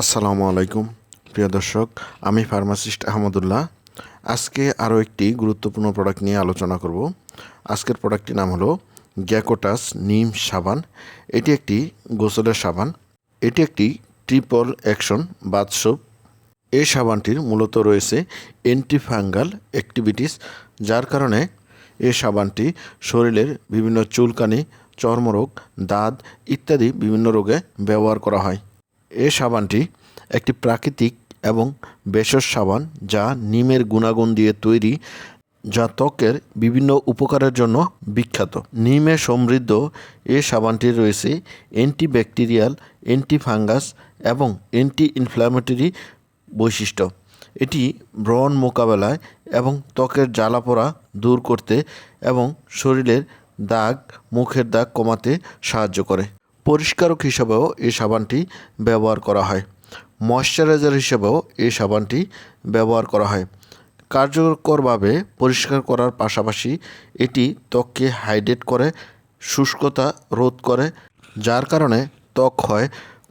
আসসালামু আলাইকুম, প্রিয় দর্শক, আমি ফার্মাসিস্ট আহমদুল্লাহ। আজকে আরও একটি গুরুত্বপূর্ণ প্রোডাক্ট নিয়ে আলোচনা করব। আজকের প্রোডাক্টটির নাম হলো গ্যাকোটাস নিম সাবান। এটি একটি গোসলের সাবান। এটি একটি ট্রিপল অ্যাকশন বাথসোপ এই সাবানটির মূলত রয়েছে অ্যান্টিফাঙ্গাল অ্যাক্টিভিটিস, যার কারণে এই সাবানটি শরীরের বিভিন্ন চুলকানি, চর্মরোগ, দাঁত ইত্যাদি বিভিন্ন রোগে ব্যবহার করা হয়। এই সাবানটি একটি প্রাকৃতিক এবং ভেষজ সাবান যা নিমের গুণাগুণ দিয়ে তৈরি, যা ত্বকের বিভিন্ন উপকারের জন্য বিখ্যাত। নিমে সমৃদ্ধ এই সাবানটি রয়েছে অ্যান্টিব্যাকটেরিয়াল, অ্যান্টিফাঙ্গাস এবং অ্যান্টি ইনফ্ল্যামেটরি বৈশিষ্ট্য। এটি ব্রণ মোকাবেলায় এবং ত্বকের জ্বালাপোড়া দূর করতে এবং শরীরের দাগ, মুখের দাগ কমাতে সাহায্য করে। পরিষ্কারক হিসাবেও এই সাবানটি ব্যবহার করা হয়। ময়শ্চারাইজার হিসাবেও এই সাবানটি ব্যবহার করা হয়। কার্যকরভাবে পরিষ্কার করার পাশাপাশি এটি ত্বককে হাইড্রেট করে, শুষ্কতা রোধ করে, যার কারণে ত্বক হয়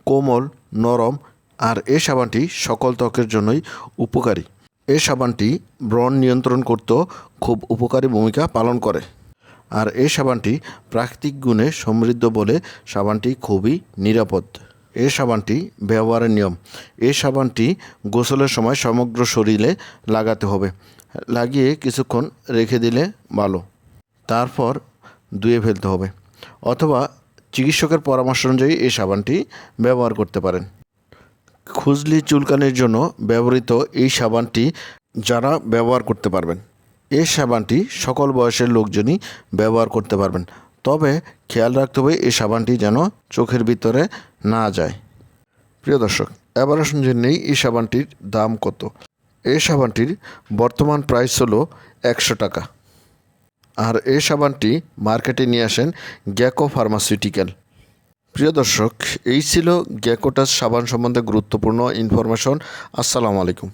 কোমল, নরম আর এই সাবানটি সকল ত্বকের জন্যই উপকারী। এই সাবানটি ব্রণ নিয়ন্ত্রণ করতেও খুব উপকারী ভূমিকা পালন করে। আর এই সাবানটি প্রাকৃতিক গুণে সমৃদ্ধ বলে সাবানটি খুবই নিরাপদ। এই সাবানটি ব্যবহারের নিয়ম। এই সাবানটি গোসলের সময় সমগ্র শরীরে লাগাতে হবে। লাগিয়ে কিছুক্ষণ রেখে দিলে ভালো। তারপর ধুয়ে ফেলতে হবে। অথবা চিকিৎসকের পরামর্শ অনুযায়ী এই সাবানটি ব্যবহার করতে পারেন। খুজলি চুলকানির জন্য ব্যবহৃত এই সাবানটি যারা ব্যবহার করতে পারবেন। এই সাবানটি সকল বয়সের লোকজনই ব্যবহার করতে পারবেন। তবে খেয়াল রাখতে হবে এই সাবানটি যেন চোখের ভিতরে না যায়। প্রিয় দর্শক, এবার আসুন জেনে নেই এই সাবানটির দাম কত। এই সাবানটির বর্তমান প্রাইস হলো একশো টাকা। আর এই সাবানটি মার্কেটে নিয়ে আসেন গ্যাকো ফার্মাসিউটিক্যাল। প্রিয় দর্শক, এই ছিল গ্যাকোটাস সাবান সম্বন্ধে গুরুত্বপূর্ণ ইনফরমেশন। আসসালামু আলাইকুম।